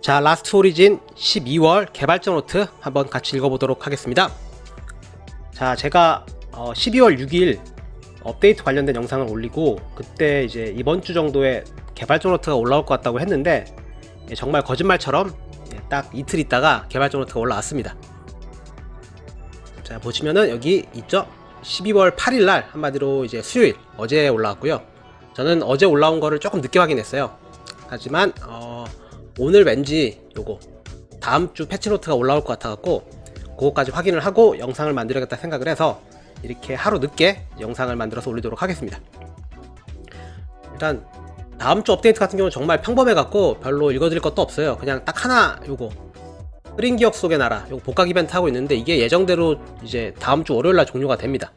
자, 라스트 오리진 12월 개발자 노트 한번 같이 읽어보도록 하겠습니다. 자, 제가 어, 12월 6일 업데이트 관련된 영상을 올리고 그때 이제 이번 주 정도에 개발자 노트가 올라올 것 같다고 했는데 예, 정말 거짓말처럼 예, 딱 이틀 있다가 개발자 노트가 올라왔습니다. 자, 보시면은 여기 있죠? 12월 8일 날 한마디로 이제 수요일 어제 올라왔고요. 저는 어제 올라온 거를 조금 늦게 확인했어요. 하지만 어, 오늘 왠지 요거 다음 주 패치노트가 올라올 것 같아갖고 그거까지 확인을 하고 영상을 만들어야겠다 생각을 해서 이렇게 하루 늦게 영상을 만들어서 올리도록 하겠습니다. 일단 다음 주 업데이트 같은 경우는 정말 평범해갖고 별로 읽어드릴 것도 없어요. 그냥 딱 하나 요거 흐린 기억 속의 나라 요거 복각 이벤트 하고 있는데 이게 예정대로 이제 다음 주 월요일 날 종료가 됩니다.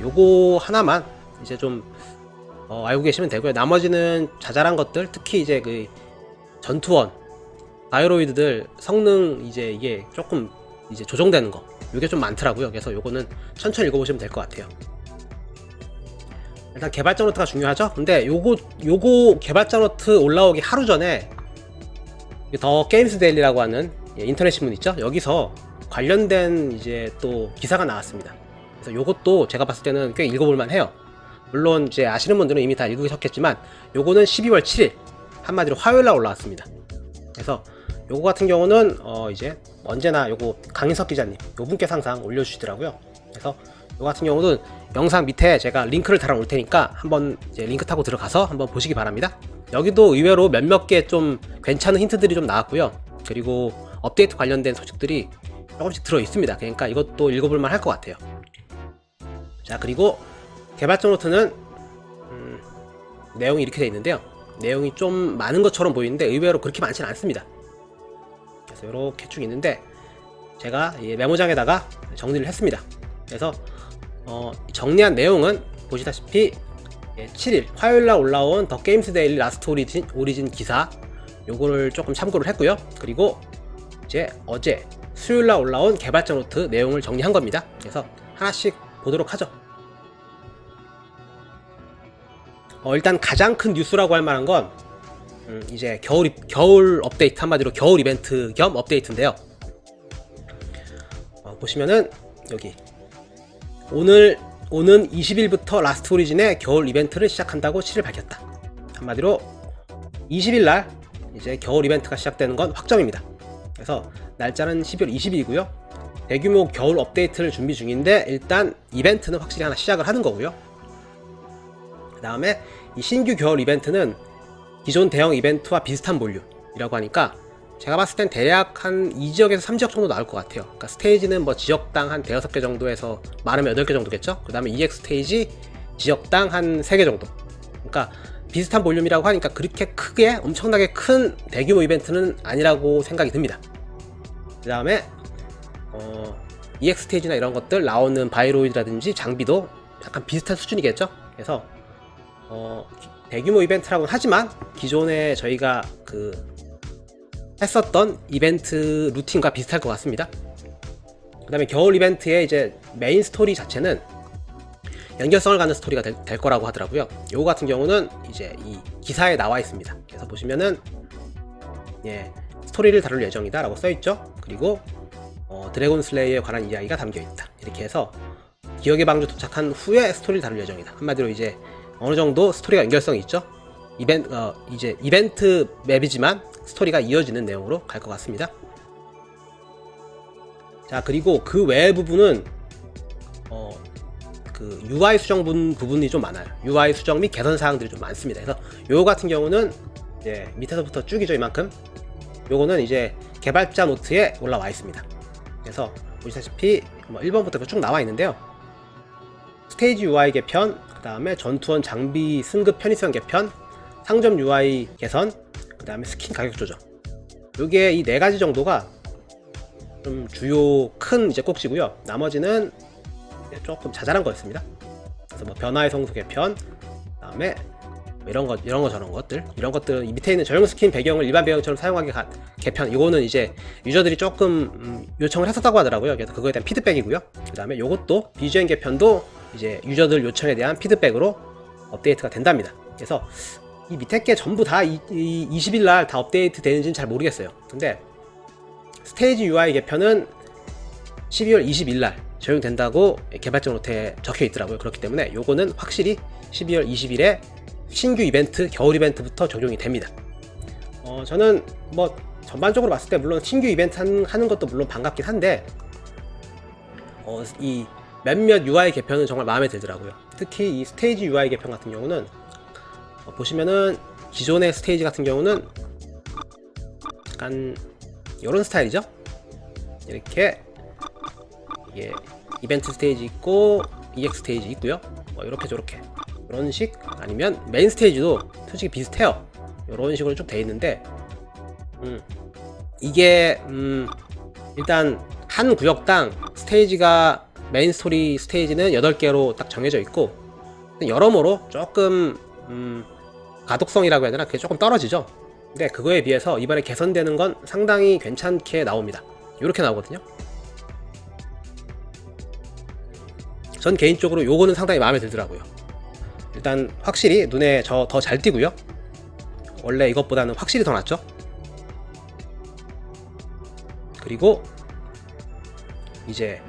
요거 하나만 이제 좀 어, 알고 계시면 되고요. 나머지는 자잘한 것들, 특히 이제 그 전투원, 바이로이드들 성능 이제 이게 조금 이제 조정되는 거, 이게 좀 많더라고요. 그래서 요거는 천천히 읽어보시면 될 것 같아요. 일단 개발자 노트가 중요하죠. 근데 요거 요거 개발자 노트 올라오기 하루 전에 더 게임스 데일리라고 하는 예, 인터넷 신문 있죠? 여기서 관련된 이제 또 기사가 나왔습니다. 그래서 요것도 제가 봤을 때는 꽤 읽어볼만 해요. 물론 이제 아시는 분들은 이미 다 읽으셨겠지만 요거는 12월 7일 한마디로 화요일 날 올라왔습니다. 그래서 요거 같은 경우는 어 이제 언제나 요거 강인석 기자님 요 분께서 항상 올려주시더라고요. 그래서 요 같은 경우는 영상 밑에 제가 링크를 달아 놓을 테니까 한번 링크 타고 들어가서 한번 보시기 바랍니다. 여기도 의외로 몇몇 개 좀 괜찮은 힌트들이 좀 나왔고요. 그리고 업데이트 관련된 소식들이 조금씩 들어 있습니다. 그러니까 이것도 읽어볼만 할 것 같아요. 자 그리고 개발자 노트는 음, 내용이 이렇게 되어 있는데요. 내용이 좀 많은 것처럼 보이는데 의외로 그렇게 많지는 않습니다. 그래서 이렇게 쭉 있는데 제가 이 메모장에다가 정리를 했습니다. 그래서 어, 정리한 내용은 보시다시피 7일 화요일날 올라온 더 게임스 데일리 라스트 오리진, 오리진 기사 요거를 조금 참고를 했고요. 그리고 이제 어제 수요일날 올라온 개발자 노트 내용을 정리한 겁니다. 그래서 하나씩 보도록 하죠. 어, 일단 가장 큰 뉴스라고 할 만한 건 음, 이제 겨울 이- 겨울 업데이트 한마디로 겨울 이벤트 겸 업데이트인데요. 어, 보시면은 여기 오늘 오는 20일부터 라스트 오리진의 겨울 이벤트를 시작한다고 7일 밝혔다. 한마디로 20일 날 이제 겨울 이벤트가 시작되는 건 확정입니다. 그래서 날짜는 12월 20일이고요. 대규모 겨울 업데이트를 준비 중인데 일단 이벤트는 확실히 하나 시작을 하는 거고요. 그 다음에 이 신규 겨울 이벤트는 기존 대형 이벤트와 비슷한 볼륨이라고 하니까 제가 봤을 땐 대략 한 2지역에서 3지역 정도 나올 것 같아요. 그러니까 스테이지는 뭐 지역당 한 대여섯 개 정도에서 많으면 8개 정도겠죠? 그 다음에 EX 스테이지 지역당 한 3개 정도. 그러니까 비슷한 볼륨이라고 하니까 그렇게 크게 엄청나게 큰 대규모 이벤트는 아니라고 생각이 듭니다. 그 다음에 어, EX 스테이지나 이런 것들 나오는 바이로이드라든지 장비도 약간 비슷한 수준이겠죠? 그래서 어, 대규모 이벤트라고는 하지만 기존에 저희가 그 했었던 이벤트 루틴과 비슷할 것 같습니다. 그 다음에 겨울 이벤트의 이제 메인 스토리 자체는 연결성을 갖는 스토리가 될, 될 거라고 하더라고요. 요거 같은 경우는 이제 이 기사에 나와 있습니다. 그래서 보시면은 예 스토리를 다룰 예정이다 라고 써 있죠. 그리고 어, 드래곤 슬레이어에 관한 이야기가 담겨 있다. 이렇게 해서 기억의 방주 도착한 후에 스토리를 다룰 예정이다. 한마디로 이제 어느 정도 스토리가 연결성이 있죠. 이벤트 어, 이제 이벤트 맵이지만 스토리가 이어지는 내용으로 갈 것 같습니다. 자 그리고 그 외의 부분은 어, 그 UI 수정 부- 부분이 좀 많아요. UI 수정 및 개선 사항들이 좀 많습니다. 그래서 요 같은 경우는 이제 밑에서부터 쭉이죠 이만큼. 요거는 이제 개발자 노트에 올라와 있습니다. 그래서 보시다시피 뭐 1번부터 쭉 나와 있는데요. 스테이지 UI 개편, 그 다음에 전투원 장비 승급 편의성 개편, 상점 UI 개선, 그 다음에 스킨 가격 조정. 요게 이 네 가지 정도가 좀 주요 큰 이제 꼭지고요. 나머지는 조금 자잘한 거였습니다. 그래서 뭐 변화의 성소 개편, 그 다음에 뭐 이런 거 이런 거 저런 것들 이런 것들은 이 밑에 있는 전용 스킨 배경을 일반 배경처럼 사용하게 가- 개편 이거는 이제 유저들이 조금 음, 요청을 했었다고 하더라고요. 그래서 그거에 대한 피드백이고요. 그 다음에 요것도 BGM 개편도 이제 유저들 요청에 대한 피드백으로 업데이트가 된답니다. 그래서 이 밑에 게 전부 다 이, 20일 날 다 업데이트 되는지는 잘 모르겠어요. 근데 스테이지 UI 개편은 12월 20일 날 적용된다고 개발자 노트에 적혀 있더라고요. 그렇기 때문에 요거는 확실히 12월 20일에 신규 이벤트, 겨울 이벤트부터 적용이 됩니다. 어, 저는 뭐 전반적으로 봤을 때 물론 신규 이벤트 하는, 하는 것도 물론 반갑긴 한데 어, 이 몇몇 UI 개편은 정말 마음에 들더라고요. 특히 이 스테이지 UI 개편 같은 경우는 어, 보시면은 기존의 스테이지 같은 경우는 약간 이런 스타일이죠. 이렇게 이게 이벤트 스테이지 있고 EX 스테이지 있고요. 뭐 이렇게 저렇게 이런 식 아니면 메인 스테이지도 솔직히 비슷해요. 이런 식으로 쭉 돼 있는데 음, 이게 음, 일단 한 구역당 스테이지가 메인 스토리 스테이지는 8개로 딱 정해져 있고 여러모로 조금 음, 가독성이라고 해야 되나? 그게 조금 떨어지죠. 근데 그거에 비해서 이번에 개선되는 건 상당히 괜찮게 나옵니다. 이렇게 나오거든요. 전 개인적으로 요거는 상당히 마음에 들더라고요. 일단 확실히 눈에 저 더 잘 띄고요. 원래 이것보다는 확실히 더 낫죠? 그리고 이제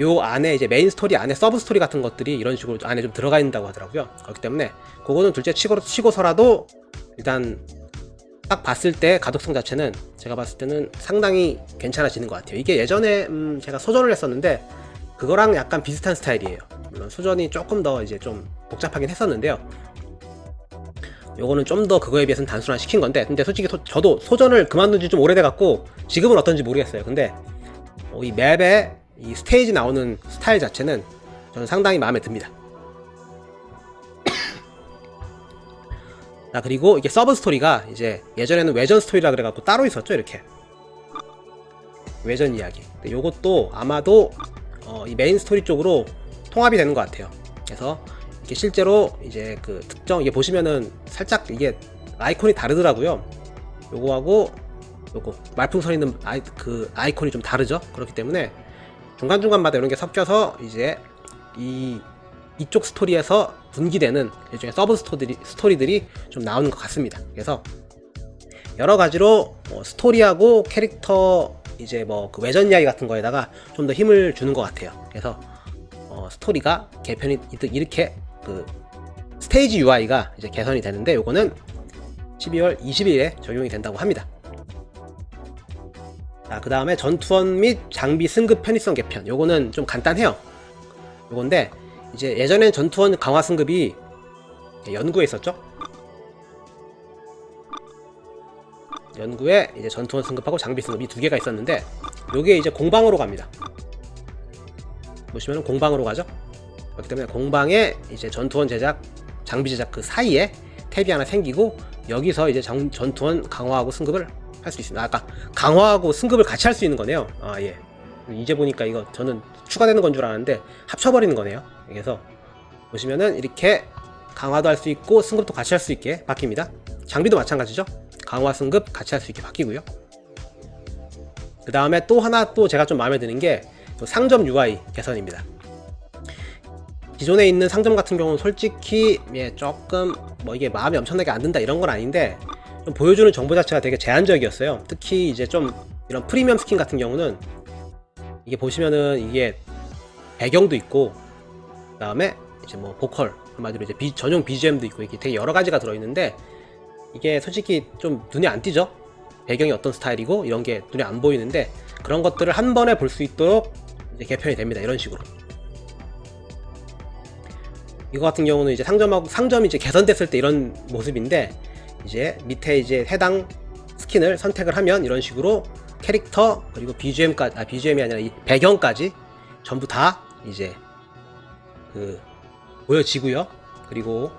요 안에 이제 메인 스토리 안에 서브 스토리 같은 것들이 이런 식으로 안에 좀 들어가 있다고 하더라고요. 그렇기 때문에 그거는 둘째 치고, 치고서라도 일단 딱 봤을 때 가독성 자체는 제가 봤을 때는 상당히 괜찮아지는 것 같아요. 이게 예전에 음 제가 소전을 했었는데 그거랑 약간 비슷한 스타일이에요. 물론 소전이 조금 더 이제 좀 복잡하긴 했었는데요. 요거는 좀 더 그거에 비해서는 단순화 시킨 건데 근데 솔직히 소- 저도 소전을 그만둔 지 좀 오래돼 갖고 지금은 어떤지 모르겠어요. 근데 어, 이 맵에 이 스테이지 나오는 스타일 자체는 저는 상당히 마음에 듭니다. 자 그리고 이게 서브 스토리가 이제 예전에는 외전 스토리라 그래갖고 따로 있었죠 이렇게 외전 이야기. 요것도 아마도 어, 이 메인 스토리 쪽으로 통합이 되는 것 같아요. 그래서 이게 실제로 이제 그 특정 이게 보시면은 살짝 이게 아이콘이 다르더라고요. 요거하고 요거 말풍선 있는 아이 그 아이콘이 좀 다르죠. 그렇기 때문에 중간 중간마다 이런 게 섞여서 이제 이 이쪽 스토리에서 분기되는 일종의 서브 스토리들이, 스토리들이 좀 나오는 것 같습니다. 그래서 여러 가지로 뭐 스토리하고 캐릭터 이제 뭐 그 외전 이야기 같은 거에다가 좀 더 힘을 주는 것 같아요. 그래서 어, 스토리가 개편이 이렇게 그 스테이지 UI가 이제 개선이 되는데 요거는 12월 20일에 적용이 된다고 합니다. 자, 그 다음에 전투원 및 장비 승급 편의성 개편. 요거는 좀 간단해요. 요건데, 이제 예전엔 전투원 강화 승급이 연구에 있었죠? 연구에 이제 전투원 승급하고 장비 승급 이 두 개가 있었는데, 요게 이제 공방으로 갑니다. 보시면 공방으로 가죠? 그렇기 때문에 공방에 이제 전투원 제작, 장비 제작 그 사이에 탭이 하나 생기고, 여기서 이제 정- 전투원 강화하고 승급을 할 수 있습니다. 아까 강화하고 승급을 같이 할 수 있는 거네요. 아 예. 이제 보니까 이거 저는 추가되는 건 줄 알았는데 합쳐버리는 거네요. 그래서 보시면은 이렇게 강화도 할 수 있고 승급도 같이 할 수 있게 바뀝니다. 장비도 마찬가지죠. 강화 승급 같이 할 수 있게 바뀌고요. 그 다음에 또 하나 또 제가 좀 마음에 드는 게또 상점 UI 개선입니다. 기존에 있는 상점 같은 경우는 솔직히 예 조금 뭐 이게 마음이 엄청나게 안 든다 이런 건 아닌데 좀 보여주는 정보 자체가 되게 제한적이었어요. 특히 이제 좀 이런 프리미엄 스킨 같은 경우는 이게 보시면은 이게 배경도 있고 그 다음에 이제 뭐 보컬 한마디로 이제 비- 전용 BGM도 있고 이게 되게 여러 가지가 들어 있는데 이게 솔직히 좀 눈에 안 띄죠. 배경이 어떤 스타일이고 이런 게 눈에 안 보이는데 그런 것들을 한 번에 볼 수 있도록 이제 개편이 됩니다. 이런 식으로. 이거 같은 경우는 이제 상점하고 상점이 이제 개선됐을 때 이런 모습인데 이제 밑에 이제 해당 스킨을 선택을 하면 이런 식으로 캐릭터 그리고 BGM까지 아 BGM이 아니라 이 배경까지 전부 다 이제 그 보여지고요. 그리고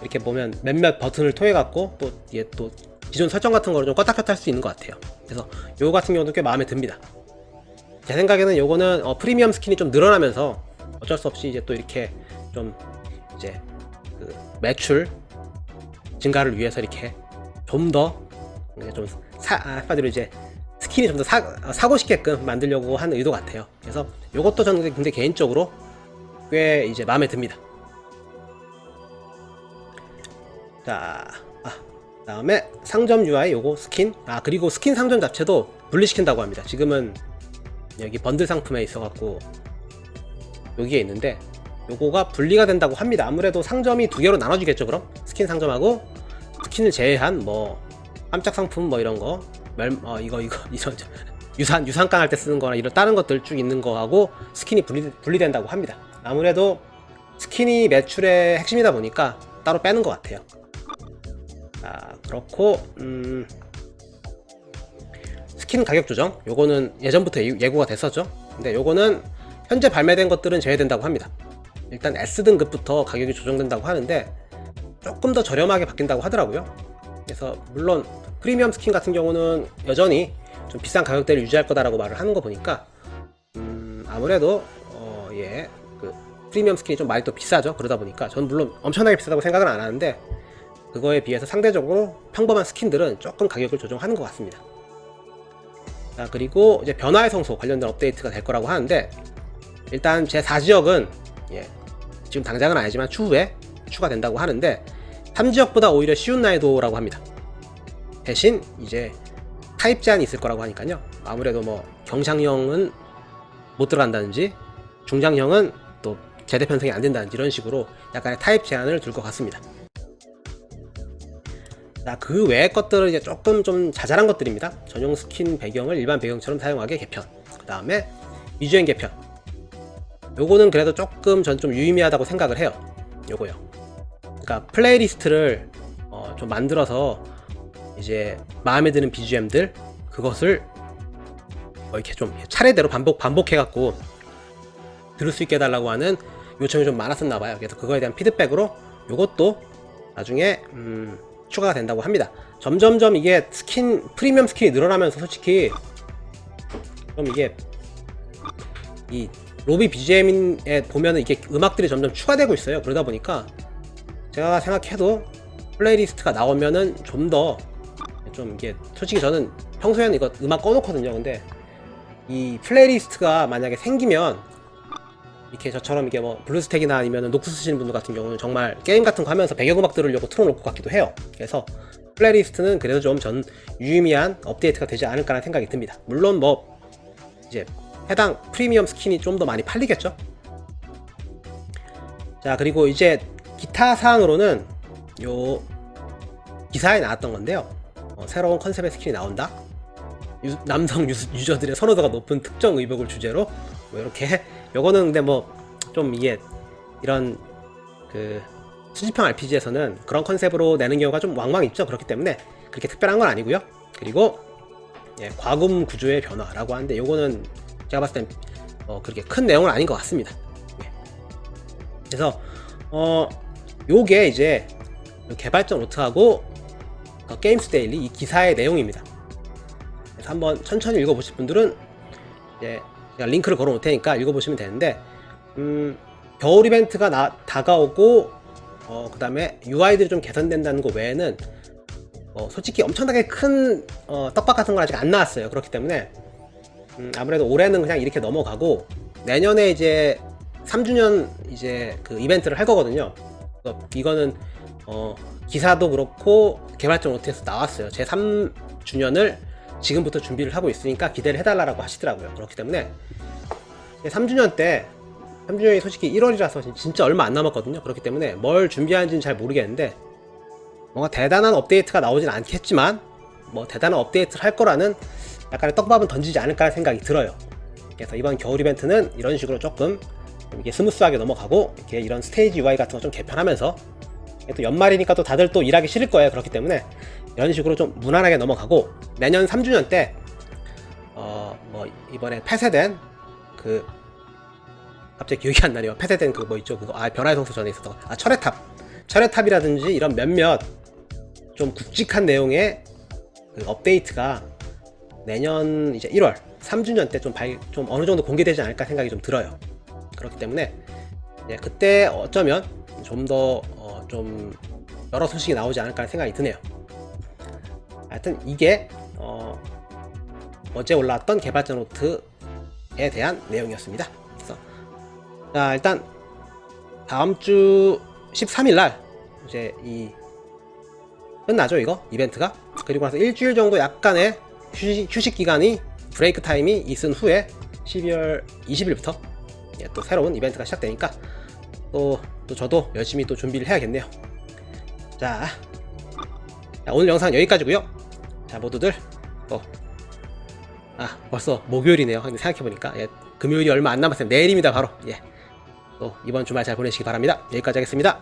이렇게 보면 몇몇 버튼을 통해 갖고 또 이게 또 기존 설정 같은 거를 좀 껐다 켰다 할 수 있는 것 같아요. 그래서 요거 같은 경우도 꽤 마음에 듭니다. 제 생각에는 요거는 어, 프리미엄 스킨이 좀 늘어나면서 어쩔 수 없이 이제 또 이렇게 좀 이제 그 매출 증가를 위해서 이렇게 좀 더좀 사, 아, 이제 스킨이 좀 더 사고 싶게끔 만들려고 하는 의도 같아요. 그래서 요것도 저는 근데 개인적으로 꽤 이제 마음에 듭니다. 자, 아, 다음에 상점 UI 요거 스킨. 아, 그리고 스킨 상점 자체도 분리시킨다고 합니다. 지금은 여기 번들 상품에 있어 갖고 여기에 있는데 요거가 분리가 된다고 합니다. 아무래도 상점이 두 개로 나눠지겠죠, 그럼? 스킨 상점하고 스킨을 제외한 뭐 깜짝 상품 뭐 이런 거, 멸, 어, 이거 이거 이런 저- 유산 유산깡 할 때 쓰는 거나 이런 다른 것들 쭉 있는 거하고 스킨이 분리 분리된다고 합니다. 아무래도 스킨이 매출의 핵심이다 보니까 따로 빼는 것 같아요. 자, 그렇고 음, 스킨 가격 조정 요거는 예전부터 예- 예고가 됐었죠. 근데 요거는 현재 발매된 것들은 제외된다고 합니다. 일단 S 등급부터 가격이 조정된다고 하는데 조금 더 저렴하게 바뀐다고 하더라고요. 그래서 물론 프리미엄 스킨 같은 경우는 여전히 좀 비싼 가격대를 유지할 거다라고 말을 하는 거 보니까 음, 아무래도 어, 예, 그 프리미엄 스킨이 좀 많이 또 비싸죠. 그러다 보니까 전 물론 엄청나게 비싸다고 생각은 안 하는데 그거에 비해서 상대적으로 평범한 스킨들은 조금 가격을 조정하는 것 같습니다. 자 그리고 이제 변화의 성소 관련된 업데이트가 될 거라고 하는데 일단 제 4지역은 예, 지금 당장은 아니지만 추후에 추가된다고 하는데 3지역보다 오히려 쉬운 난이도라고 합니다. 대신 이제 타입 제한이 있을 거라고 하니까요. 아무래도 뭐 경상형은 못 들어간다든지 중장형은 또 제대 편성이 안 된다든지 이런 식으로 약간의 타입 제한을 둘 것 같습니다. 자, 그 외의 것들은 이제 조금 좀 자잘한 것들입니다. 전용 스킨 배경을 일반 배경처럼 사용하게 개편. 그 다음에 위주행 개편. 요거는 그래도 조금 전 좀 유의미하다고 생각을 해요. 요거요. 그러니까 플레이리스트를 어, 좀 만들어서 이제 마음에 드는 BGM들 그것을 어, 이렇게 좀 차례대로 반복 반복해갖고 들을 수 있게 해달라고 하는 요청이 좀 많았었나 봐요. 그래서 그거에 대한 피드백으로 요것도 나중에 음, 추가가 된다고 합니다. 점점점 이게 스킨 프리미엄 스킨이 늘어나면서 솔직히 좀 이게 이 로비 BGM에 보면은 이게 음악들이 점점 추가되고 있어요. 그러다 보니까 제가 생각해도 플레이리스트가 나오면은 좀더좀 이게 솔직히 저는 평소에는 이거 음악 꺼놓거든요. 근데 이 플레이리스트가 만약에 생기면 이렇게 저처럼 이게 뭐 블루스택이나 아니면 녹스 쓰시는 분들 같은 경우는 정말 게임 같은 거 하면서 배경음악 들으려고 틀어놓을 것 같기도 해요. 그래서 플레이리스트는 그래도 좀 전 유의미한 업데이트가 되지 않을까라는 생각이 듭니다. 물론 뭐 이제 해당 프리미엄 스킨이 좀 더 많이 팔리겠죠. 자 그리고 이제 기타 사항으로는 요 기사에 나왔던 건데요. 어, 새로운 컨셉의 스킨이 나온다. 유- 남성 유, 유저들의 선호도가 높은 특정 의복을 주제로 뭐 이렇게 요거는 근데 뭐 좀 이게 이런 그 수집형 RPG에서는 그런 컨셉으로 내는 경우가 좀 왕왕 있죠. 그렇기 때문에 그렇게 특별한 건 아니고요. 그리고 예, 과금 구조의 변화라고 하는데 요거는 제가 봤을 땐 어, 그렇게 큰 내용은 아닌 것 같습니다. 예. 그래서 어 요게 이제 개발자 노트하고 어, 게임스 데일리 이 기사의 내용입니다. 그래서 한번 천천히 읽어보실 분들은 이제 제가 링크를 걸어 놓을 테니까 읽어보시면 되는데 음, 겨울 이벤트가 나, 다가오고 어, 그 다음에 UI들이 좀 개선된다는 거 외에는 어, 솔직히 엄청나게 큰 어, 떡밥 같은 건 아직 안 나왔어요. 그렇기 때문에 음, 아무래도 올해는 그냥 이렇게 넘어가고 내년에 이제 3주년 이제 그 이벤트를 할 거거든요. 이거는 어, 기사도 그렇고 개발자 노트에서 나왔어요. 제 3주년을 지금부터 준비를 하고 있으니까 기대를 해달라고 하시더라고요. 그렇기 때문에 3주년 때 3주년이 솔직히 1월이라서 진짜 얼마 안 남았거든요. 그렇기 때문에 뭘 준비하는지는 잘 모르겠는데 뭔가 대단한 업데이트가 나오진 않겠지만 뭐 대단한 업데이트를 할 거라는 약간의 떡밥은 던지지 않을까 생각이 들어요. 그래서 이번 겨울 이벤트는 이런 식으로 조금 좀 이게 스무스하게 넘어가고 이렇게 이런 스테이지 UI 같은 거 좀 개편하면서 또 연말이니까 또 다들 또 일하기 싫을 거예요. 그렇기 때문에 이런 식으로 좀 무난하게 넘어가고 내년 3주년 때 어 뭐 이번에 폐쇄된 그 갑자기 기억이 안 나네요. 폐쇄된 그 뭐 있죠? 그거 아 변화의 성소 전에 있었던 거. 아 철의탑 철의탑이라든지 이런 몇몇 좀 굵직한 내용의 그 업데이트가 내년 이제 1월 3주년 때 좀 좀 어느 정도 공개되지 않을까 생각이 좀 들어요. 그렇기 때문에 예, 그때 어쩌면 좀더좀 여러 소식이 나오지 않을까 생각이 드네요. 하여튼 이게 어, 어제 올라왔던 개발자 노트에 대한 내용이었습니다. 그래서 자 일단 다음 주 13일 날 이제 이 끝나죠 이거 이벤트가 그리고 나서 일주일 정도 약간의 휴식, 휴식 기간이 브레이크 타임이 있은 후에 12월 20일부터 예, 또 새로운 이벤트가 시작되니까 또, 또 저도 열심히 또 준비를 해야겠네요. 자, 자, 오늘 영상 여기까지고요. 자 모두들 또 아 벌써 목요일이네요. 생각해보니까 예, 금요일이 얼마 안 남았어요. 내일입니다 바로. 예. 또 이번 주말 잘 보내시기 바랍니다. 여기까지 하겠습니다